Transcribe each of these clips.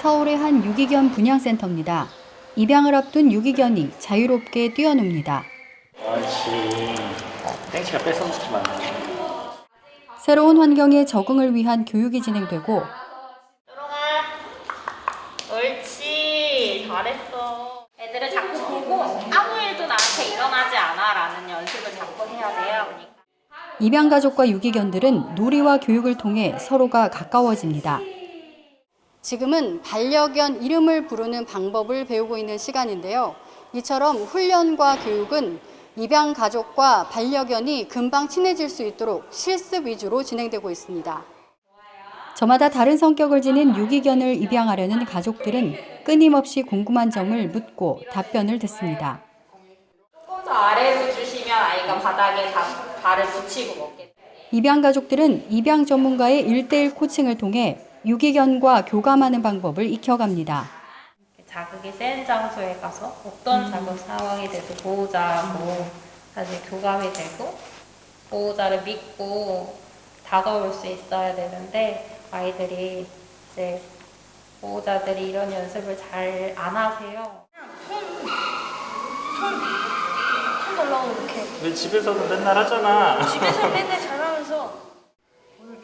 서울의 한 유기견 분양센터입니다. 입양을 앞둔 유기견이 자유롭게 뛰어놉니다. 그렇지. 땡치가 뺏어먹지 마. 새로운 환경에 적응을 위한 교육이 진행되고 들어가. 옳지. 잘했어. 애들을 자꾸 보고 아무 일도 나한테 일어나지 않아라는 연습을 자꾸 해야 돼요. 그러니까. 입양 가족과 유기견들은 놀이와 교육을 통해 서로가 가까워집니다. 지금은 반려견 이름을 부르는 방법을 배우고 있는 시간인데요. 이처럼 훈련과 교육은 입양 가족과 반려견이 금방 친해질 수 있도록 실습 위주로 진행되고 있습니다. 저마다 다른 성격을 지닌 유기견을 입양하려는 가족들은 끊임없이 궁금한 점을 묻고 답변을 듣습니다. 조금 더 아래로 주시면 아이가 바닥에 다 발을 붙이고 먹게. 입양 가족들은 입양 전문가의 1대1 코칭을 통해 유기견과 교감하는 방법을 익혀갑니다. 자극이 센 장소에 가서 어떤 자극 상황이 돼도 보호자하고 사실 교감이 되고 보호자를 믿고 다가올 수 있어야 되는데 아이들이 이제 보호자들이 이런 연습을 잘 안 하세요. 손 올라오고 이렇게 왜 집에서도 맨날 하잖아. 집에서 맨날 잘하면서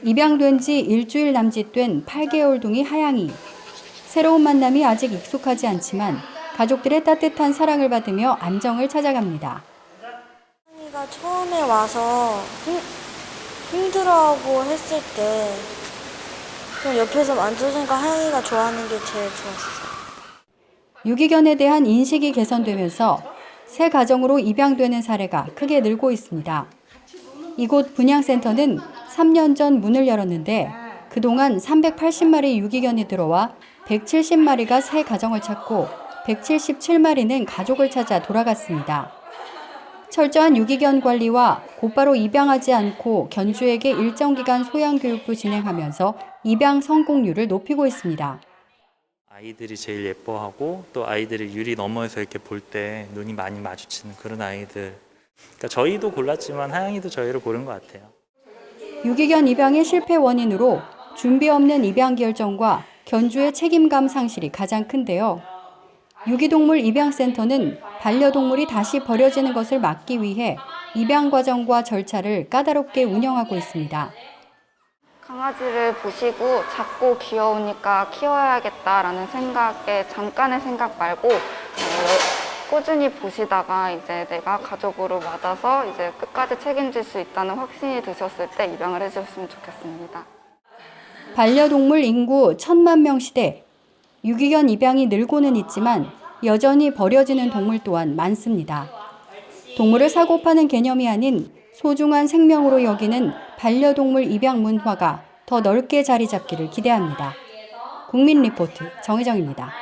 입양된 지 일주일 남짓 된 8개월 동이 하양이. 새로운 만남이 아직 익숙하지 않지만 가족들의 따뜻한 사랑을 받으며 안정을 찾아갑니다. 하이가 처음에 와서 힘, 힘들어하고 했을 때 옆에서 만져주니까 하영이가 좋아하는 게 제일 좋았어요. 유기견에 대한 인식이 개선되면서 새 가정으로 입양되는 사례가 크게 늘고 있습니다. 이곳 분양센터는 3년 전 문을 열었는데 그동안 380마리 유기견이 들어와 170마리가 새 가정을 찾고 177마리는 가족을 찾아 돌아갔습니다. 철저한 유기견 관리와 곧바로 입양하지 않고 견주에게 일정 기간 소양 교육도 진행하면서 입양 성공률을 높이고 있습니다. 아이들이 제일 예뻐하고 또 아이들이 유리 너머에서 이렇게 볼 때 눈이 많이 마주치는 그런 아이들. 그러니까 저희도 골랐지만 하영이도 저희를 고른 것 같아요. 유기견 입양의 실패 원인으로 준비 없는 입양 결정과 견주의 책임감 상실이 가장 큰데요. 유기동물 입양센터는 반려동물이 다시 버려지는 것을 막기 위해 입양 과정과 절차를 까다롭게 운영하고 있습니다. 강아지를 보시고 작고 귀여우니까 키워야겠다라는 생각에 잠깐의 생각 말고 어, 꾸준히 보시다가 이제 내가 가족으로 맞아서 이제 끝까지 책임질 수 있다는 확신이 드셨을 때 입양을 해주셨으면 좋겠습니다. 반려동물 인구 천만 명 시대 유기견 입양이 늘고는 있지만 여전히 버려지는 동물 또한 많습니다. 동물을 사고 파는 개념이 아닌 소중한 생명으로 여기는 반려동물 입양 문화가 더 넓게 자리 잡기를 기대합니다. 국민 리포트 정혜정입니다.